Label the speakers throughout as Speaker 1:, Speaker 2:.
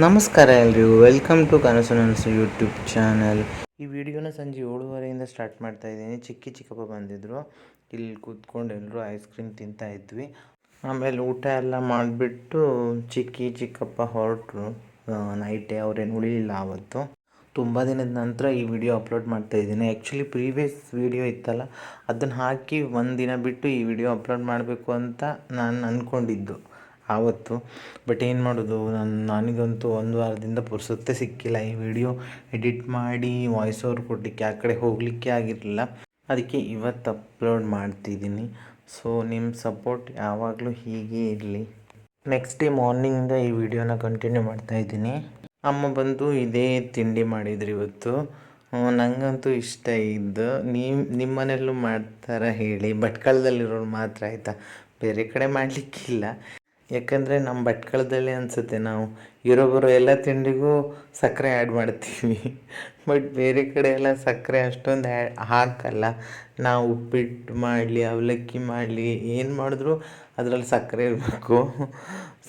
Speaker 1: ನಮಸ್ಕಾರ ಎಲ್ರಿಗೂ. Welcome to Kanasu YouTube channel ಈ ವಿಡಿಯೋನ ಸಂಜೆ ಏಳುವರೆಯಿಂದ ಸ್ಟಾರ್ಟ್ ಮಾಡ್ತಾ ಇದ್ದೀನಿ. ಚಿಕ್ಕಿ ಚಿಕ್ಕಪ್ಪ ಬಂದಿದ್ದರು ಇಲ್ಲಿ ಕೂತ್ಕೊಂಡು ಎಲ್ಲರೂ ಐಸ್ ಕ್ರೀಮ್ ತಿಂತಾ ಇದ್ವಿ. ಆಮೇಲೆ ಊಟ ಎಲ್ಲ ಮಾಡಿಬಿಟ್ಟು ಚಿಕ್ಕಿ ಚಿಕ್ಕಪ್ಪ ಹೊರಟರು. ನೈಟೇ ಅವ್ರೇನು ಉಳಿಲಿಲ್ಲ ಆವತ್ತು. ತುಂಬ ದಿನದ ನಂತರ ಈ ವಿಡಿಯೋ ಅಪ್ಲೋಡ್ ಮಾಡ್ತಾ ಇದ್ದೀನಿ. ಆ್ಯಕ್ಚುಲಿ ಪ್ರೀವಿಯಸ್ ವಿಡಿಯೋ ಇತ್ತಲ್ಲ, ಅದನ್ನು ಹಾಕಿ ಒಂದು ದಿನ ಬಿಟ್ಟು ಈ ವಿಡಿಯೋ ಅಪ್ಲೋಡ್ ಮಾಡಬೇಕು ಅಂತ ನಾನು ಅಂದ್ಕೊಂಡಿದ್ದು ಆವತ್ತು. ಬಟ್ ಏನು ಮಾಡೋದು? ನಾನು, ನನಗಂತೂ ಒಂದು ವಾರದಿಂದ ಪುರ್ಸೊತ್ತೇ ಸಿಕ್ಕಿಲ್ಲ. ಈ ವಿಡಿಯೋ ಎಡಿಟ್ ಮಾಡಿ ವಾಯ್ಸ್ ಓವರ್ ಕೊಡಲಿಕ್ಕೆ ಆ ಕಡೆ ಹೋಗಲಿಕ್ಕೆ ಆಗಿರಲಿಲ್ಲ. ಅದಕ್ಕೆ ಇವತ್ತು ಅಪ್ಲೋಡ್ ಮಾಡ್ತಿದ್ದೀನಿ. ಸೊ ನಿಮ್ಮ ಸಪೋರ್ಟ್ ಯಾವಾಗಲೂ ಹೀಗೆ ಇರಲಿ. ನೆಕ್ಸ್ಟ್ ಡೇ ಮಾರ್ನಿಂಗಿಂದ ಈ ವಿಡಿಯೋನ ಕಂಟಿನ್ಯೂ ಮಾಡ್ತಾ ಇದ್ದೀನಿ. ಅಮ್ಮ ಬಂದು ಇದೇ ತಿಂಡಿ ಮಾಡಿದ್ರು ಇವತ್ತು. ನನಗಂತೂ ನಂಗಂತೂ ಇಷ್ಟ ಇದ್ದು. ನಿಮ್ಮ ಮನೆಯಲ್ಲೂ ಮಾಡ್ತಾರ ಹೇಳಿ. ಭಟ್ಕಳದಲ್ಲಿರೋರು ಮಾತ್ರ ಆಯಿತಾ? ಬೇರೆ ಕಡೆ ಮಾಡಲಿಕ್ಕಿಲ್ಲ. ಯಾಕಂದರೆ ನಮ್ಮ ಭಟ್ಕಳದಲ್ಲಿ ಅನಿಸುತ್ತೆ ನಾವು ಇರೋ ಬರೋ ಎಲ್ಲ ತಿಂಡಿಗೂ ಸಕ್ಕರೆ ಆ್ಯಡ್ ಮಾಡ್ತೀವಿ. ಬಟ್ ಬೇರೆ ಕಡೆ ಎಲ್ಲ ಸಕ್ಕರೆ ಅಷ್ಟೊಂದು ಹ್ಯಾ ಹಾಕಲ್ಲ. ನಾವು ಉಪ್ಪಿಟ್ಟು ಮಾಡಲಿ, ಅವಲಕ್ಕಿ ಮಾಡಲಿ, ಏನು ಮಾಡಿದ್ರು ಅದರಲ್ಲಿ ಸಕ್ಕರೆ ಇರಬೇಕು.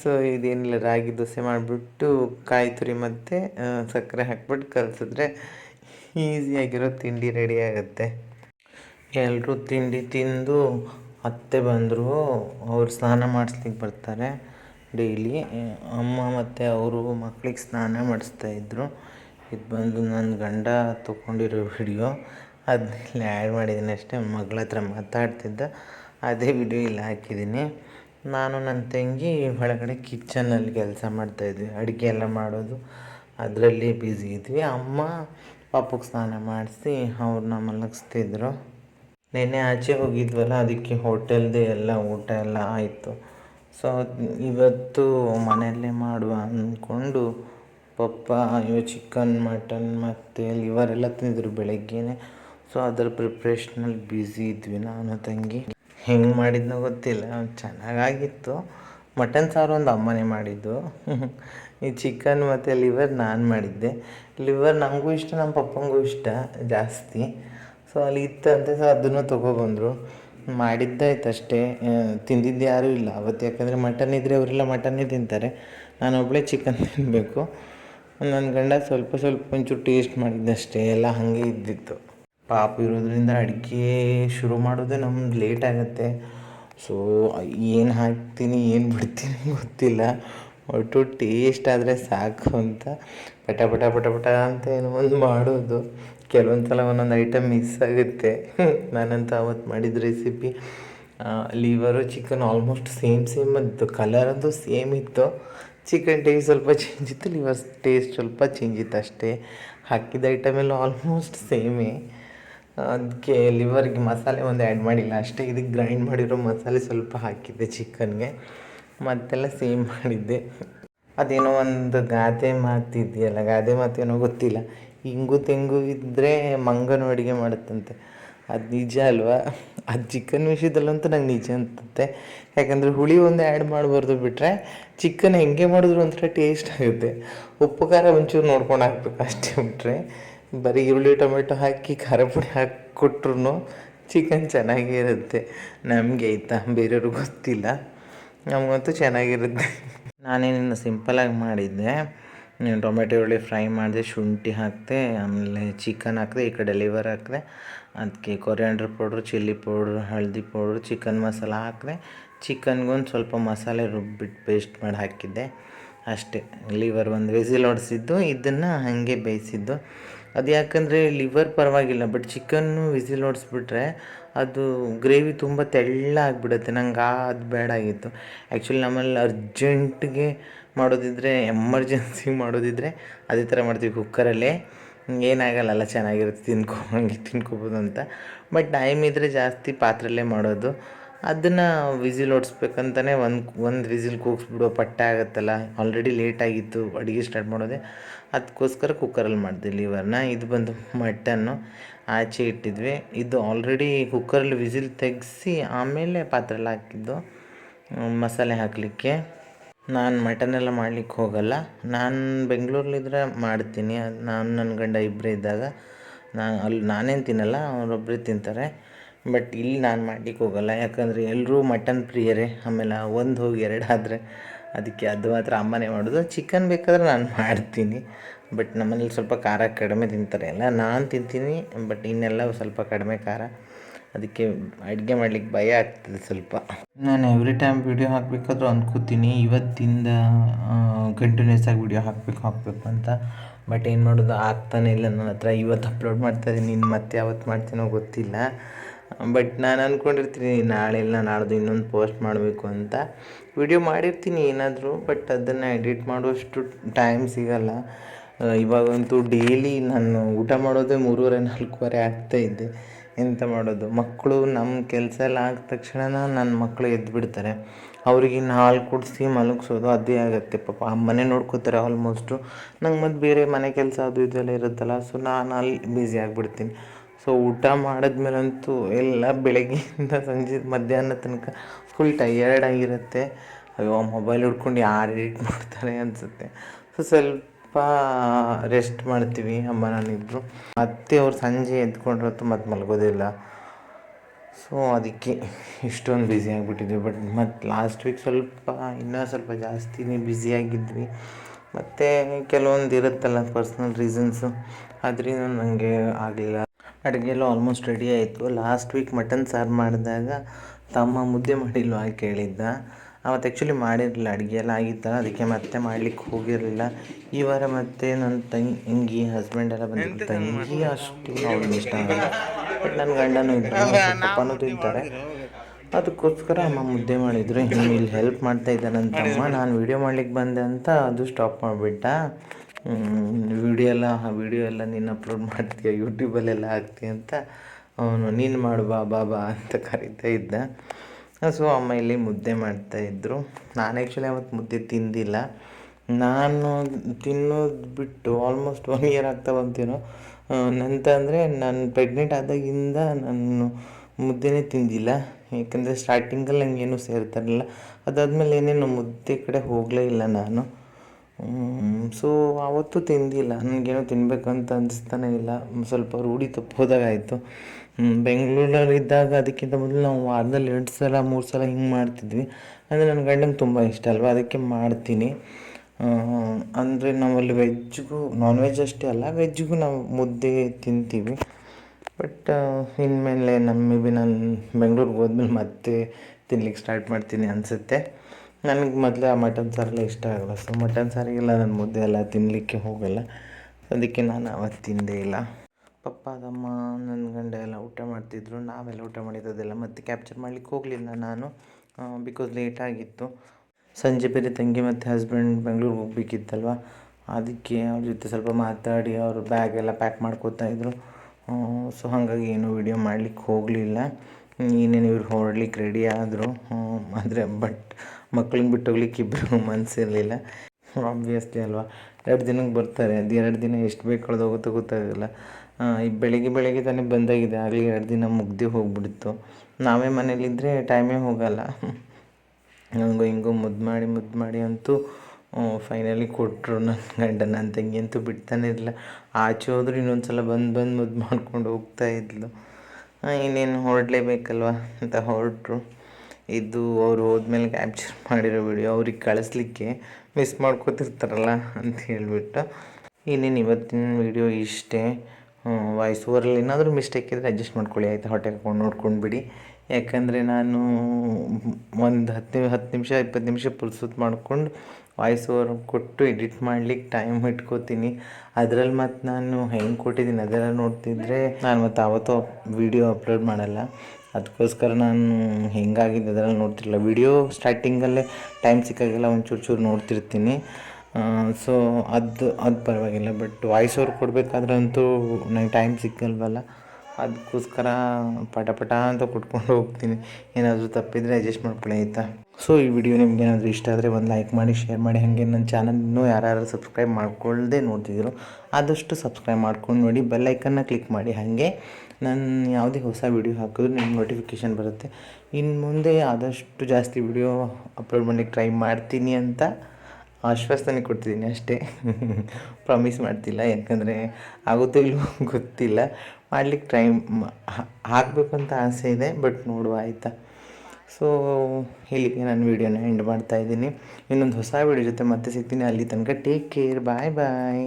Speaker 1: ಸೊ ಇದೇನಿಲ್ಲ, ರಾಗಿ ದೋಸೆ ಮಾಡಿಬಿಟ್ಟು ಕಾಯಿ ತುರಿ ಮತ್ತು ಸಕ್ಕರೆ ಹಾಕ್ಬಿಟ್ಟು ಕಲಸಿದ್ರೆ ಈಸಿಯಾಗಿರೋ ತಿಂಡಿ ರೆಡಿ ಆಗುತ್ತೆ. ಎಲ್ಲರೂ ತಿಂಡಿ ತಿಂದು ಅತ್ತೆ ಬಂದರು, ಅವ್ರು ಸ್ನಾನ ಮಾಡಿಸ್ಲಿಕ್ಕೆ ಬರ್ತಾರೆ ಡೈಲಿ ಅಮ್ಮ ಮತ್ತು ಅವರು ಮಕ್ಳಿಗೆ ಸ್ನಾನ ಮಾಡಿಸ್ತಾ ಇದ್ದರು ಇದು ಬಂದು ನನ್ನ ಗಂಡ ತೊಗೊಂಡಿರೋ ವಿಡಿಯೋ ಅದನ್ನೆಲ್ಲ ಆ್ಯಡ್ ಮಾಡಿದ್ದೀನಿ ಅಷ್ಟೇ, ಮಗಳ ಹತ್ರ ಮಾತಾಡ್ತಿದ್ದ. ಅದೇ ವಿಡಿಯೋ ಇಲ್ಲಿ ಹಾಕಿದ್ದೀನಿ ನಾನು ನನ್ನ ತಂಗಿ ಒಳಗಡೆ ಕಿಚನಲ್ಲಿ ಕೆಲಸ ಮಾಡ್ತಾಯಿದ್ವಿ ಅಡುಗೆ ಎಲ್ಲ ಮಾಡೋದು. ಅದರಲ್ಲಿ ಬ್ಯುಸಿ ಇದ್ವಿ. ಅಮ್ಮ ಪಾಪಕ್ಕೆ ಸ್ನಾನ ಮಾಡಿಸಿ ಅವ್ರನ್ನ ಮಲಗಿಸ್ತಿದ್ರು. ನೆನ್ನೆ ಆಚೆ ಹೋಗಿದ್ವಲ್ಲ, ಅದಕ್ಕೆ ಹೋಟೆಲ್ದು ಎಲ್ಲ ಊಟ ಎಲ್ಲ ಆಯಿತು. ಸೊ ಇವತ್ತು ಮನೆಯಲ್ಲೇ ಮಾಡುವ ಅಂದ್ಕೊಂಡು ಪಪ್ಪ ಇವ ಚಿಕನ್ ಮಟನ್ ಮತ್ತು ಲಿವರ್ ಎಲ್ಲ ತಿಂದಿದ್ರು ಬೆಳಗ್ಗೆನೇ. ಸೊ ಅದರ ಪ್ರಿಪ್ರೇಷನಲ್ಲಿ ಬ್ಯುಸಿ ಇದ್ವಿ ನಾನು, ತಂಗಿ. ಹೆಂಗೆ ಮಾಡಿದ್ನೋ ಗೊತ್ತಿಲ್ಲ, ಚೆನ್ನಾಗಾಗಿತ್ತು. ಮಟನ್ ಸಾರು ಒಂದು ಅಮ್ಮನೇ ಮಾಡಿದ್ದು. ಈ ಚಿಕನ್ ಮತ್ತು ಲಿವರ್ ನಾನು ಮಾಡಿದ್ದೆ. ಲಿವರ್ ನನಗೂ ಇಷ್ಟ ನಮ್ಮ ಪಪ್ಪಂಗೂ ಇಷ್ಟ ಜಾಸ್ತಿ. ಸೊ ಅಲ್ಲಿ ಇತ್ತಂತೆ ಸೊ ಅದನ್ನು ತೊಗೊಬಂದರು. ಮಾಡಿದ್ದಾಯ್ತು ಅಷ್ಟೇ. ತಿಂದಿದ್ದು ಯಾರೂ ಇಲ್ಲ. ಅವತ್ತು ಯಾಕಂದರೆ ಮಟನ್ ಇದ್ದರೆ ಅವರೆಲ್ಲ ಮಟನ್ನೇ ತಿಂತಾರೆ. ನಾನು ಒಬ್ಬಳೇ ಚಿಕನ್ ತಿನ್ನಬೇಕು ನನ್ನ ಗಂಡ ಸ್ವಲ್ಪ ಸ್ವಲ್ಪ ಒಂಚೂರು ಟೇಸ್ಟ್ ಮಾಡಿದ್ದಷ್ಟೇ. ಎಲ್ಲ ಹಾಗೆ ಇದ್ದಿತ್ತು. ಪಾಪ ಇರೋದ್ರಿಂದ ಅಡುಗೆ ಶುರು ಮಾಡೋದೇ ನಮ್ಗೆ ಲೇಟ್ ಆಗುತ್ತೆ. ಸೊ ಏನು ಹಾಕ್ತೀನಿ, ಏನು ಬಿಡ್ತೀನಿ ಗೊತ್ತಿಲ್ಲ. ಒಟ್ಟು ಟೇಸ್ಟ್ ಆದರೆ ಸಾಕು ಅಂತ. ಪಟ ಪಟ ಪಟ ಪಟ ಅಂತ ಏನೋ ಒಂದು ಮಾಡೋದು. ಕೆಲವೊಂದು ಸಲ ಒಂದೊಂದು ಐಟಮ್ ಮಿಸ್ ಆಗುತ್ತೆ. ನಾನಂತೂ ಅವತ್ತು ಮಾಡಿದ recipe liver chicken almost same same ಇತ್ತು. ಕಲರ್ ಅಂತೂ ಸೇಮ್ ಇತ್ತು. ಚಿಕನ್ ಟೇಸ್ಟ್ ಸ್ವಲ್ಪ ಚೇಂಜ್ ಇತ್ತು ಲಿವರ್ ಟೇಸ್ಟ್ ಸ್ವಲ್ಪ ಚೇಂಜ್ ಇತ್ತು ಅಷ್ಟೇ. ಹಾಕಿದ ಐಟಮ್ ಎಲ್ಲ ಆಲ್ಮೋಸ್ಟ್ ಸೇಮೇ ಅದಕ್ಕೆ ಲಿವರ್ಗೆ ಮಸಾಲೆ ಒಂದು ಆ್ಯಡ್ ಮಾಡಿಲ್ಲ. ಅಷ್ಟೇ ಇದಕ್ಕೆ ಗ್ರೈಂಡ್ ಮಾಡಿರೋ ಮಸಾಲೆ ಸ್ವಲ್ಪ ಹಾಕಿದ್ದೆ ಚಿಕನ್ಗೆ ಮತ್ತೆಲ್ಲ ಸೇಮ್ ಮಾಡಿದ್ದೆ. ಅದೇನೋ ಒಂದು ಗಾದೆ ಮಾತಿದೆಯಲ್ಲ, ಗಾದೆ ಮಾತೇನೋ ಗೊತ್ತಿಲ್ಲ. ಹಿಂಗು ತೆಂಗು ಇದ್ದರೆ ಮಂಗನು ಅಡುಗೆ ಮಾಡುತ್ತಂತೆ. ಅದು ನಿಜ ಅಲ್ವಾ? ಅದು ಚಿಕನ್ ವಿಷಯದಲ್ಲಂತೂ ನಂಗೆ ನಿಜ ಅಂತಂತೆ ಯಾಕಂದರೆ ಹುಳಿ ಒಂದು ಆ್ಯಡ್ ಮಾಡಬಾರ್ದು ಬಿಟ್ಟರೆ ಚಿಕನ್ ಹೆಂಗೆ ಮಾಡಿದ್ರು ಒಂಥರ ಟೇಸ್ಟ್ ಆಗುತ್ತೆ. ಉಪ್ಪು ಖಾರ ಒಂಚೂರು ನೋಡ್ಕೊಂಡು ಹಾಕ್ಬೇಕು ಅಷ್ಟೇ ಬಿಟ್ಟರೆ ಬರೀ ಈರುಳ್ಳಿ, ಟೊಮೆಟೊ ಹಾಕಿ, ಖಾರ ಪುಡಿ ಹಾಕಿ ಕೊಟ್ರು ಚಿಕನ್ ಚೆನ್ನಾಗಿರುತ್ತೆ ನಮಗೆ ಆಯಿತಾ? ಬೇರೆಯವ್ರಿಗೆ ಗೊತ್ತಿಲ್ಲ. ನಮಗಂತೂ ಚೆನ್ನಾಗಿರುತ್ತೆ. ನಾನೇನಿನ್ನು ಸಿಂಪಲಾಗಿ ಮಾಡಿದ್ದೆ. ಟೊಮೆಟೊ ಈರುಳ್ಳಿ ಫ್ರೈ ಮಾಡಿದೆ, ಶುಂಠಿ ಹಾಕಿದೆ, ಆಮೇಲೆ ಚಿಕನ್ ಹಾಕಿದೆ, ಈ ಕಡೆ ಲಿವರ್ ಹಾಕಿದೆ, ಅದಕ್ಕೆ ಕೊರಿಯಾಂಡ್ರ್ ಪೌಡ್ರ್, ಚಿಲ್ಲಿ ಪೌಡ್ರ್, ಹಳದಿ ಪೌಡ್ರ್, ಚಿಕನ್ ಮಸಾಲ ಹಾಕಿದೆ ಚಿಕನ್ಗೊಂದು ಸ್ವಲ್ಪ ಮಸಾಲೆ ರುಬ್ಬಿಟ್ಟು ಪೇಸ್ಟ್ ಮಾಡಿ ಹಾಕಿದ್ದೆ. ಅಷ್ಟೇ, ಲಿವರ್ ಒಂದು ವಿಸಿಲ್ ಹೊಡೆಸಿದ್ದು, ಇದನ್ನು ಹಾಗೆ ಬೇಯಿಸಿದ್ದು. ಅದು ಯಾಕಂದರೆ ಲಿವರ್ ಪರವಾಗಿಲ್ಲ, ಬಟ್ ಚಿಕನ್ನು ವಿಸಿಲ್ ಹೊಡೆಸ್ಬಿಟ್ರೆ ಅದು ಗ್ರೇವಿ ತುಂಬ ತೆಳ್ಳ ಆಗಿಬಿಡುತ್ತೆ ನಂಗೆ ಅದು ಬೇಡ ಆಗಿತ್ತು. ಆ್ಯಕ್ಚುಲಿ ನಮ್ಮಲ್ಲಿ ಅರ್ಜೆಂಟ್ಗೆ ಮಾಡೋದಿದ್ರೆ, ಎಮರ್ಜೆನ್ಸಿ ಮಾಡೋದಿದ್ರೆ ಅದೇ ಥರ ಮಾಡ್ತೀವಿ. ಕುಕ್ಕರಲ್ಲೇ ಏನಾಗಲ್ಲ ಚೆನ್ನಾಗಿರುತ್ತೆ ತಿನ್ಕೊ ಹಂಗೆ ತಿನ್ಕೋಬೋದು ಅಂತ. ಬಟ್ ಟೈಮ್ ಇದ್ದರೆ ಜಾಸ್ತಿ ಪಾತ್ರೆಲ್ಲೇ ಮಾಡೋದು. ಅದನ್ನು ವಿಸಿಲ್ ಹೊಡ್ಸ್ಬೇಕಂತಲೇ ಒಂದು ಒಂದು ವಿಸಿಲ್ ಕೂಗಿಸ್ಬಿಡೋ ಪಟ್ಟ ಆಗುತ್ತಲ್ಲ. ಆಲ್ರೆಡಿ ಲೇಟ್ ಆಗಿತ್ತು, ಅಡುಗೆ ಸ್ಟಾರ್ಟ್ ಮಾಡೋದೇ. ಅದಕ್ಕೋಸ್ಕರ ಕುಕ್ಕರಲ್ಲಿ ಮಾಡಿದೆ, ಲಿವರ್ನ. ಇದು ಬಂದು ಮಟನ್ನು ಆಚೆ ಇಟ್ಟಿದ್ವಿ. ಇದು ಆಲ್ರೆಡಿ ಕುಕ್ಕರಲ್ಲಿ ವಿಸಿಲ್ ತೆಗೆಸಿ ಆಮೇಲೆ ಪಾತ್ರೆಲ್ಲ ಹಾಕಿದ್ದು, ಮಸಾಲೆ ಹಾಕಲಿಕ್ಕೆ. ನಾನು ಮಟನ್ ಎಲ್ಲ ಮಾಡ್ಲಿಕ್ಕೆ ಹೋಗಲ್ಲ. ನಾನು ಬೆಂಗಳೂರಲ್ಲಿದ್ದರೆ ಮಾಡ್ತೀನಿ. ನಾನು ನನ್ನ ಗಂಡ ಇಬ್ಬರೇ ಇದ್ದಾಗ ನಾನು ಅಲ್ಲಿ ನಾನೇನು ತಿನ್ನಲ್ಲ ಅವರೊಬ್ಬರೇ ತಿಂತಾರೆ. ಬಟ್ ಇಲ್ಲಿ ನಾನು ಮಾಡ್ಲಿಕ್ಕೆ ಹೋಗಲ್ಲ. ಯಾಕಂದರೆ ಎಲ್ಲರೂ ಮಟನ್ ಪ್ರಿಯರೇ. ಆಮೇಲೆ ಒಂದು ಹೋಗಿ ಎರಡು ಆದರೆ ಅದಕ್ಕೆ ಅದು ಮಾತ್ರ ಅಮ್ಮನೇ ಮಾಡೋದು. ಚಿಕನ್ ಬೇಕಾದ್ರೆ ನಾನು ಮಾಡ್ತೀನಿ. ಬಟ್ ನಮ್ಮನೇಲಿ ಸ್ವಲ್ಪ ಖಾರ ಕಡಿಮೆ ತಿಂತಾರೆ ಎಲ್ಲ ನಾನು ತಿಂತೀನಿ ಬಟ್ ಇನ್ನೆಲ್ಲ ಸ್ವಲ್ಪ ಕಡಿಮೆ ಖಾರ. ಅದಕ್ಕೆ ಅಡುಗೆ ಮಾಡ್ಲಿಕ್ಕೆ ಭಯ ಆಗ್ತದೆ ಸ್ವಲ್ಪ. ನಾನು ಎವ್ರಿ ಟೈಮ್ ವೀಡಿಯೋ ಹಾಕಬೇಕಾದ್ರೂ ಅಂದ್ಕೋತೀನಿ ಇವತ್ತಿಂದ ಕಂಟಿನ್ಯೂಸ್ ಆಗಿ ವಿಡಿಯೋ ಹಾಕಬೇಕು ಹಾಕಬೇಕು ಅಂತ. ಬಟ್ ಏನು ಮಾಡೋದು? ಆಗ್ತಾನೆ ಇಲ್ಲ ನನ್ನ ಹತ್ರ. ಇವತ್ತು ಅಪ್ಲೋಡ್ ಮಾಡ್ತಾ ಇದ್ದೀನಿ. ಇನ್ನು ಮತ್ತೆ ಯಾವತ್ತು ಮಾಡ್ತೀನೋ ಗೊತ್ತಿಲ್ಲ. ಬಟ್ ನಾನು ಅಂದ್ಕೊಂಡಿರ್ತೀನಿ ನಾಳೆ ಇಲ್ಲ, ನಾಡ್ದು ಇನ್ನೊಂದು ಪೋಸ್ಟ್ ಮಾಡಬೇಕು ಅಂತ. ವಿಡಿಯೋ ಮಾಡಿರ್ತೀನಿ ಏನಾದರೂ ಬಟ್ ಅದನ್ನು ಎಡಿಟ್ ಮಾಡುವಷ್ಟು ಟೈಮ್ ಸಿಗಲ್ಲ. ಇವಾಗಂತೂ ಡೈಲಿ ನಾನು ಊಟ ಮಾಡೋದೇ ಮೂರುವರೆ, ನಾಲ್ಕೂವರೆ ಆಗ್ತಾ ಇದ್ದೆ ಎಂತ ಮಾಡೋದು. ಮಕ್ಕಳು ನಮ್ಮ ಕೆಲಸ ಎಲ್ಲ ಆದ ತಕ್ಷಣ ನನ್ನ ಮಕ್ಕಳು ಎದ್ದು ಬಿಡ್ತಾರೆ. ಇನ್ನು ಹಾಲು ಕುಡಿಸಿ ಮಲಗಿಸೋದು ಅದೇ ಆಗುತ್ತೆ. ಪಾಪ ಮನೆ ನೋಡ್ಕೋತಾರೆ ಆಲ್ಮೋಸ್ಟು ನಂಗೆ ಮತ್ತು ಬೇರೆ ಮನೆ ಕೆಲಸ ಅದು ಇದೆಲ್ಲ ಇರುತ್ತಲ್ಲ ಸೊ ನಾನು ಅಲ್ಲಿ ಬ್ಯುಸಿ ಆಗಿಬಿಡ್ತೀನಿ. ಸೊ ಊಟ ಮಾಡಿದ್ಮೇಲಂತೂ ಎಲ್ಲ ಬೆಳಗ್ಗೆಯಿಂದ ಸಂಜೆ ಮಧ್ಯಾಹ್ನ ತನಕ ಫುಲ್ ಟೈಯರ್ಡ್ ಆಗಿರುತ್ತೆ. ಅಯ್ಯೋ ಮೊಬೈಲ್ ಹಿಡ್ಕೊಂಡು ಯಾರು ಎಡಿಟ್ ಮಾಡ್ತಾರೆ ಅನಿಸುತ್ತೆ. ಸೊ ಸ್ವಲ್ಪ ರೆಸ್ಟ್ ಮಾಡ್ತೀವಿ ಅಮ್ಮ ನಾನಿಬ್ಬರು ಮತ್ತೆ ಅವ್ರು ಸಂಜೆ ಎದ್ಕೊಂಡ್ರತ್ತು ಮತ್ತೆ ಮಲಗೋದಿಲ್ಲ. ಸೊ ಅದಕ್ಕೆ ಇಷ್ಟೊಂದು ಬ್ಯುಸಿ ಆಗಿಬಿಟ್ಟಿದ್ವಿ. ಬಟ್ ಮತ್ತು ಲಾಸ್ಟ್ ವೀಕ್ ಸ್ವಲ್ಪ ಇನ್ನೂ ಸ್ವಲ್ಪ ಜಾಸ್ತಿನೇ ಬ್ಯುಸಿಯಾಗಿದ್ವಿ ಮತ್ತು ಕೆಲವೊಂದು ಇರುತ್ತಲ್ಲ ಪರ್ಸ್ನಲ್ ರೀಸನ್ಸು ಅದರಿಂದ ನನಗೆ ಆಗಲಿಲ್ಲ. ಅಡುಗೆ ಎಲ್ಲ ಆಲ್ಮೋಸ್ಟ್ ರೆಡಿ ಆಯಿತು. ಲಾಸ್ಟ್ ವೀಕ್ ಮಟನ್ ಸಾರು ಮಾಡಿದಾಗ ತಮ್ಮ ಮುದ್ದೆ ಮಾಡಿಲ್ವಾ ಕೇಳಿದ್ದ. ಅವತ್ತು ಆ್ಯಕ್ಚುಲಿ ಮಾಡಿರಲಿಲ್ಲ ಅಡುಗೆ ಎಲ್ಲ ಆಗಿತ್ತಲ್ಲ ಅದಕ್ಕೆ ಮತ್ತೆ ಮಾಡ್ಲಿಕ್ಕೆ ಹೋಗಿರಲಿಲ್ಲ. ಈ ವಾರ ಮತ್ತೆ ನನ್ನ ತಂಗಿ ಹಸ್ಬೆಂಡ್ ಎಲ್ಲ ಬಂದಿದ್ರು ತಂಗಿ ಅಷ್ಟು ಅವ್ರಿಗೆ ಇಷ್ಟ ಆಗಲ್ಲ. ಬಟ್ ನನ್ನ ಗಂಡನೂ ಇದ್ದಾರೆ ಪಪ್ಪನೂ ತಿಂತಾರೆ. ಅದಕ್ಕೋಸ್ಕರ ಅಮ್ಮ ಮುದ್ದೆ ಮಾಡಿದ್ರು. ಹಿಂಗೆ ಇಲ್ಲಿ ಹೆಲ್ಪ್ ಮಾಡ್ತಾ ಇದ್ದಾನಂತಮ್ಮ ನಾನು ವೀಡಿಯೋ ಮಾಡ್ಲಿಕ್ಕೆ ಬಂದೆ ಅಂತ ಅದು ಸ್ಟಾಪ್ ಮಾಡಿಬಿಟ್ಟ. ವಿಡಿಯೋ ಎಲ್ಲ ವಿಡಿಯೋ ಎಲ್ಲ ನೀನು ಅಪ್ಲೋಡ್ ಮಾಡ್ತೀಯ ಯೂಟ್ಯೂಬಲ್ಲೆಲ್ಲ ಹಾಕ್ತೀಯ ಅಂತ ಅವನು ನೀನು ಮಾಡು ಬಾ ಬಾ ಬಾ ಅಂತ ಕರಿತಾ ಇದ್ದ. ಸೊ ಅಮ್ಮ ಇಲ್ಲಿ ಮುದ್ದೆ ಮಾಡ್ತಾಯಿದ್ರು ನಾನು ಆ್ಯಕ್ಚುಲಿ ಅವತ್ತು ಮುದ್ದೆ ತಿಂದಿಲ್ಲ. ನಾನು ತಿನ್ನೋದು ಬಿಟ್ಟು ಆಲ್ಮೋಸ್ಟ್ ಒನ್ ಇಯರ್ ಆಗ್ತಾ ಬಂತೇನೋ ನಂತ ಅಂದರೆ ನಾನು ಪ್ರೆಗ್ನೆಂಟ್ ಆದಾಗಿಂದ ನಾನು ಮುದ್ದೆನೇ ತಿಂದಿಲ್ಲ. ಯಾಕಂದರೆ ಸ್ಟಾರ್ಟಿಂಗಲ್ಲಿ ನನಗೇನು ಇರಲಿಲ್ಲ. ಅದಾದಮೇಲೆ ಏನೇನು ಮುದ್ದೆ ಕಡೆ ಹೋಗಲೇ ಇಲ್ಲ ನಾನು. ಸೊ ಆವತ್ತು ತಿಂದಿಲ್ಲ. ನನಗೇನೋ ತಿನ್ನಬೇಕಂತ ಅನಿಸ್ತಾನೆ ಇಲ್ಲ. ಸ್ವಲ್ಪ ರೂಢಿ ತಪ್ಪೋದಾಗಾಯಿತು ಬೆಂಗಳೂರಲ್ಲಿದ್ದಾಗ ಅದಕ್ಕಿಂತ ಮೊದಲು ನಾವು ವಾರದಲ್ಲಿ ಎರಡು ಸಲ, ಮೂರು ಸಲ ಹಿಂಗೆ ಮಾಡ್ತಿದ್ವಿ. ಅಂದರೆ ನನ್ನ ಗಂಡಂಗೆ ತುಂಬ ಇಷ್ಟ ಅಲ್ವಾ? ಅದಕ್ಕೆ ಮಾಡ್ತೀನಿ. ಅಂದರೆ ನಾವಲ್ಲಿ ವೆಜ್ಗೂ ನಾನ್ ವೆಜ್ ಅಷ್ಟೇ ಅಲ್ಲ, ವೆಜ್ಗೂ ನಾವು ಮುದ್ದೆ ತಿಂತೀವಿ. ಬಟ್ ಇನ್ಮೇಲೆ ನಮ್ಮ ಮೇ ಬಿ ನಾನು ಬೆಂಗ್ಳೂರಿಗೆ ಹೋದ್ಮೇಲೆ ಮತ್ತೆ ತಿನ್ಲಿಕ್ಕೆ ಸ್ಟಾರ್ಟ್ ಮಾಡ್ತೀನಿ ಅನಿಸುತ್ತೆ. ನನಗೆ ಮೊದಲೇ ಆ ಮಟನ್ ಸಾರೆಲ್ಲ ಇಷ್ಟ ಆಗಲ್ಲ. ಸೊ ಮಟನ್ ಸಾರಿಗೆಲ್ಲ ನಾನು ಮುದ್ದೆ ಎಲ್ಲ ತಿನ್ನಲಿಕ್ಕೆ ಹೋಗಲ್ಲ. ಅದಕ್ಕೆ ನಾನು ಅವತ್ತು ತಿಂದೇ ಇಲ್ಲ. ಪಪ್ಪ ಅದಮ್ಮ ನನ್ನ ಗಂಡ ಎಲ್ಲ ಊಟ ಮಾಡ್ತಿದ್ರು. ನಾವೆಲ್ಲ ಊಟ ಮಾಡಿದ್ದೆಲ್ಲ ಮತ್ತೆ ಕ್ಯಾಪ್ಚರ್ ಮಾಡ್ಲಿಕ್ಕೆ ಹೋಗಲಿಲ್ಲ ನಾನು. ಬಿಕಾಸ್ ಲೇಟ್ ಆಗಿತ್ತು. ಸಂಜೆ ಬೇರೆ ತಂಗಿ ಮತ್ತು ಹಸ್ಬೆಂಡ್ ಬೆಂಗ್ಳೂರಿಗೆ ಹೋಗ್ಬೇಕಿತ್ತಲ್ವ? ಅದಕ್ಕೆ ಅವ್ರ ಜೊತೆ ಸ್ವಲ್ಪ ಮಾತಾಡಿ ಅವರು ಬ್ಯಾಗ್ ಎಲ್ಲ ಪ್ಯಾಕ್ ಮಾಡ್ಕೋತಾ ಇದ್ರು. ಸೊ ಹಾಗಾಗಿ ಏನು ವಿಡಿಯೋ ಮಾಡ್ಲಿಕ್ಕೆ ಹೋಗಲಿಲ್ಲ. ಏನೇನು ಇವ್ರು ಹೊರಡ್ಲಿಕ್ಕೆ ರೆಡಿ ಆದರು? ಆದರೆ ಬಟ್ ಮಕ್ಳನ್ನ ಬಿಟ್ಟು ಹೋಗ್ಲಿಕ್ಕೆ ಇಬ್ಬರು ಮನಸ್ಸಿರಲಿಲ್ಲ ಆಬ್ವಿಯಸ್ಲಿ ಅಲ್ವಾ? ಎರಡು ದಿನಕ್ಕೆ ಬರ್ತಾರೆ. ಅದು ಎರಡು ದಿನ ಎಷ್ಟು ಬೇಕು ಕಳೆದೋಗುತ್ತೋ ಗೊತ್ತಾಗಲ್ಲ. ಈ ಬೆಳಿಗ್ಗೆ ಬೆಳಿಗ್ಗೆ ತಾನೇ ಬಂದಾಗಿದೆ. ಆಗಲಿ ಎರಡು ದಿನ ಮುಗ್ದೇ ಹೋಗ್ಬಿಡ್ತು. ನಾವೇ ಮನೇಲಿದ್ದರೆ ಟೈಮೇ ಹೋಗಲ್ಲ. ಹಂಗೋ ಹಿಂಗೋ ಮುದ್ದು ಮಾಡಿ ಮುದ್ದು ಮಾಡಿ ಅಂತೂ ಫೈನಲಿ ಕೊಟ್ಟರು ನನ್ನ ಗಂಡ ನನ್ನ ತಂಗಿ ಅಂತೂ ಬಿಡ್ತಾನೆ ಇರಲಿಲ್ಲ. ಆಚೆ ಹೋದ್ರೆ ಇನ್ನೊಂದು ಸಲ ಬಂದು ಬಂದು ಮುದ್ದು ಮಾಡ್ಕೊಂಡು ಹೋಗ್ತಾ ಇದ್ಲು. ಆ, ಇನ್ನೇನು ಹೊರಡಲೇಬೇಕಲ್ವ ಅಂತ ಹೊರಟ್ರು. ಇದು ಅವ್ರು ಹೋದ್ಮೇಲೆ ಕ್ಯಾಪ್ಚರ್ ಮಾಡಿರೋ ವಿಡಿಯೋ ಅವ್ರಿಗೆ ಕಳಿಸ್ಲಿಕ್ಕೆ ಮಿಸ್ ಮಾಡ್ಕೋತಿರ್ತಾರಲ್ಲ ಅಂತ ಹೇಳಿಬಿಟ್ಟು. ಇನ್ನೇನು ಇವತ್ತಿನ ವಿಡಿಯೋ ಇಷ್ಟೇ. ವಾಯ್ಸ್ ಓವರಲ್ಲಿ ಏನಾದರೂ ಮಿಸ್ಟೇಕ್ ಇದ್ದರೆ ಅಡ್ಜಸ್ಟ್ ಮಾಡ್ಕೊಳ್ಳಿ, ಆಯಿತು? ಹೊಟ್ಟೆ ಹಾಕೊಂಡು ನೋಡ್ಕೊಂಡು ಬಿಡಿ. ಯಾಕಂದರೆ ನಾನು ಒಂದು ಹತ್ತು ಹತ್ತು ನಿಮಿಷ, ಇಪ್ಪತ್ತು ನಿಮಿಷ ಪುರ್ಸೊತ್ತು ಮಾಡ್ಕೊಂಡು ವಾಯ್ಸ್ ಓವರ್ ಕೊಟ್ಟು ಎಡಿಟ್ ಮಾಡ್ಲಿಕ್ಕೆ ಟೈಮ್ ಇಟ್ಕೋತೀನಿ. ಅದರಲ್ಲಿ ಮತ್ತು ನಾನು ಹೆಂಗೆ ಕೊಟ್ಟಿದ್ದೀನಿ ಅದೆಲ್ಲ ನೋಡ್ತಿದ್ರೆ ನಾನು ಮತ್ತು ಆವತ್ತು ವಿಡಿಯೋ ಅಪ್ಲೋಡ್ ಮಾಡಲ್ಲ. ಅದಕ್ಕೋಸ್ಕರ ನಾನು ಹೆಂಗಾಗಿದೆ ಅದೆಲ್ಲ ನೋಡ್ತಿರಲಿಲ್ಲ. ವಿಡಿಯೋ ಸ್ಟಾರ್ಟಿಂಗಲ್ಲೇ ಟೈಮ್ ಸಿಕ್ಕಾಗೆಲ್ಲ ಒಂಚೂರು ಚೂರು ಚೂರು ನೋಡ್ತಿರ್ತೀನಿ ಸೊ ಅದು ಅದು ಪರವಾಗಿಲ್ಲ ಬಟ್ ವಾಯ್ಸ್ ಓವರ್ ಕೊಡಬೇಕಾದ್ರೆ ಅಂತೂ ನಂಗೆ ಟೈಮ್ ಸಿಕ್ಕಲ್ವಲ್ಲ. ಅದಕ್ಕೋಸ್ಕರ ಪಟ ಪಟ ಅಂತ ಕೊಟ್ಕೊಂಡು ಹೋಗ್ತೀನಿ. ಏನಾದರೂ ತಪ್ಪಿದರೆ ಅಡ್ಜಸ್ಟ್ ಮಾಡ್ಕೊಳ್ಳಿ, ಆಯಿತಾ? ಸೊ, ಈ ವಿಡಿಯೋ ನಿಮಗೇನಾದರೂ ಇಷ್ಟ ಆದರೆ ಒಂದು ಲೈಕ್ ಮಾಡಿ, ಶೇರ್ ಮಾಡಿ. ಹಾಗೆ ನನ್ನ ಚಾನಲ್ ಇನ್ನೂ ಯಾರು ಸಬ್ಸ್ಕ್ರೈಬ್ ಮಾಡ್ಕೊಳ್ಳದೆ ನೋಡ್ತಿದ್ರು ಆದಷ್ಟು ಸಬ್ಸ್ಕ್ರೈಬ್ ಮಾಡ್ಕೊಂಡು ನೋಡಿ ಬೆಲ್ಲೈಕನ್ನ ಕ್ಲಿಕ್ ಮಾಡಿ. ಹಾಗೆ ನಾನು ಯಾವುದೇ ಹೊಸ ವಿಡಿಯೋ ಹಾಕಿದ್ರು ನಿಮ್ಗೆ ನೋಟಿಫಿಕೇಷನ್ ಬರುತ್ತೆ. ಇನ್ನು ಮುಂದೆ ಆದಷ್ಟು ಜಾಸ್ತಿ ವಿಡಿಯೋ ಅಪ್ಲೋಡ್ ಮಾಡಲಿಕ್ಕೆ ಟ್ರೈ ಮಾಡ್ತೀನಿ ಅಂತ ಆಶ್ವಾಸನೆ ಕೊಡ್ತಿದ್ದೀನಿ ಅಷ್ಟೇ. ಪ್ರಾಮಿಸ್ ಮಾಡ್ತಿಲ್ಲ, ಯಾಕಂದರೆ ಆಗುತ್ತೋ ಇಲ್ವೋ ಗೊತ್ತಿಲ್ಲ. ಮಾಡ್ಲಿಕ್ಕೆ ಟ್ರೈ ಹಾಕಬೇಕು ಅಂತ ಆಸೆ ಇದೆ ಬಟ್ ನೋಡುವ, ಆಯಿತಾ? ಸೊ ಇಲ್ಲಿಗೆ ನಾನು ವೀಡಿಯೋನ ಎಂಡ್ ಮಾಡ್ತಾ ಇದ್ದೀನಿ. ಇನ್ನೊಂದು ಹೊಸ ವೀಡಿಯೋ ಜೊತೆ ಮತ್ತೆ ಸಿಗ್ತೀನಿ. ಅಲ್ಲಿ ತನಕ ಟೇಕ್ ಕೇರ್ ಬಾಯ್ ಬಾಯ್